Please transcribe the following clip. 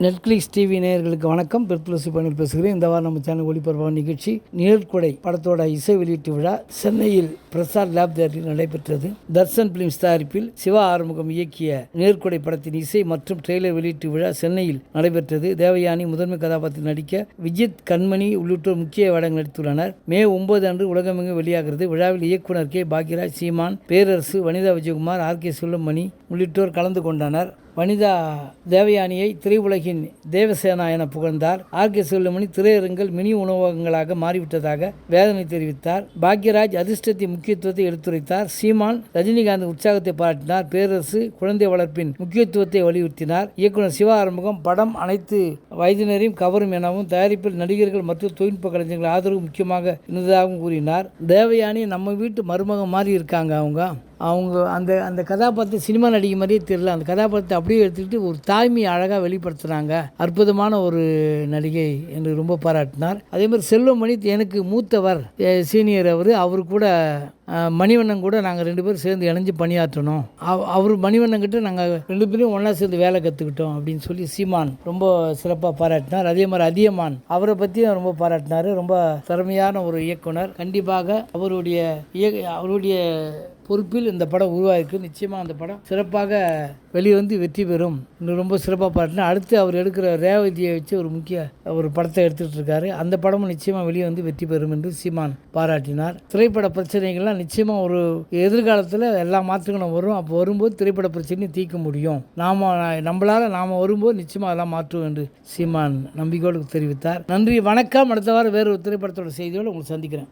Netflix TV நேயர்களுக்கு வணக்கம். பெருத்துளசி பணியில் பேசுகிறேன். இந்த வாரம் நம்ம சேனல் ஒளிபரப்பான நிகழ்ச்சி நிழற்கொடை படத்தோட இசை வெளியீட்டு விழா சென்னையில் பிரசாத் லேப் தேட்டரில் நடைபெற்றது. தர்சன் பிலிம்ஸ் தயாரிப்பில் சிவா ஆறுமுகம் இயக்கிய நிழற்கொடை படத்தின் இசை மற்றும் ட்ரெய்லர் வெளியீட்டு விழா சென்னையில் நடைபெற்றது. தேவயானி முதன்மை கதாபாத்திரத்தில் நடிக்க விஜித் கண்மணி உள்ளிட்டோர் முக்கிய வேடங்கள் நடித்துள்ளனர். மே ஒன்பது அன்று உலகமெங்கும் வெளியாகிறது. விழாவில் இயக்குனர் K. Bhagyaraj Seeman Perarasu Vanitha Vijayakumar R. K. Selvamani உள்ளிட்டோர் கலந்து கொண்டனர். வனிதா தேவயானியை திரையுலகின் தேவசேனா என புகழ்ந்தார். ஆர் கே செல்லுமணி திரையரங்கள் மினி உணவகங்களாக மாறிவிட்டதாக வேதனை தெரிவித்தார். பாக்யராஜ் அதிர்ஷ்டத்தின் முக்கியத்துவத்தை எடுத்துரைத்தார். சீமான் ரஜினிகாந்த் உற்சாகத்தை பாராட்டினார். பேரரசு குழந்தை வளர்ப்பின் முக்கியத்துவத்தை வலியுறுத்தினார். இயக்குனர் சிவா ஆறுமுகம் படம் அனைத்து வயதினரையும் கவரும் எனவும் தயாரிப்பில் நடிகர்கள் மற்றும் தொழில்நுட்ப கலைஞர்கள் ஆதரவு முக்கியமாக இருந்ததாகவும் கூறினார். தேவயானி நம்ம வீட்டு மருமகம் மாதிரி இருக்காங்க அவங்க. அவங்க அந்த அந்த கதாபாத்திரம் சினிமா நடிகை மாதிரியே தெரியல. அந்த கதாபாத்திரத்தை அப்படியே எடுத்துக்கிட்டு ஒரு தாய்மையை அழகாக வெளிப்படுத்துகிறாங்க அற்புதமான ஒரு நடிகை என்று ரொம்ப பாராட்டினார். அதே மாதிரி செல்வமணி எனக்கு மூத்தவர் சீனியர் அவர். அவர் கூட மணிவண்ணன் கூட நாங்கள் ரெண்டு பேரும் சேர்ந்து இணைஞ்சு பணியாற்றணும். அவ் அவர் மணிவண்ணன் கிட்ட நாங்கள் ரெண்டு பேரும் ஒன்றா சேர்ந்து வேலை கற்றுக்கிட்டோம் அப்படின்னு சொல்லி சீமான் ரொம்ப சிறப்பாக பாராட்டினார். அதே மாதிரி அதியமான் அவரை பற்றியும் ரொம்ப பாராட்டினார். ரொம்ப திறமையான ஒரு இயக்குனர். கண்டிப்பாக அவருடைய இயக்க அவருடைய பொறுப்பில் இந்த படம் உருவாயிருக்கு. நிச்சயமாக அந்த படம் சிறப்பாக வெளிவந்து வெற்றி பெறும். இன்னும் ரொம்ப சிறப்பாக பாட்டினா அடுத்து அவர் எடுக்கிற ரேவதியை வச்சு ஒரு முக்கிய ஒரு படத்தை எடுத்துகிட்டு இருக்காரு. அந்த படமும் நிச்சயமாக வெளியே வந்து வெற்றி பெறும் என்று சீமான் பாராட்டினார். திரைப்பட பிரச்சனைகள்லாம் நிச்சயமாக ஒரு எதிர்காலத்தில் எல்லா மாற்றங்களும் வரும். அப்போ வரும்போது திரைப்பட பிரச்சனையும் தீர்க்க முடியும். நாம் நம்மளால் நாம் வரும்போது நிச்சயமாக அதெல்லாம் மாற்றுவோம் என்று சீமான் நம்பிக்கையோடு தெரிவித்தார். நன்றி வணக்கம். அடுத்த வாரம் வேறு ஒரு திரைப்படத்தோட செய்தியோடு உங்களை சந்திக்கிறேன்.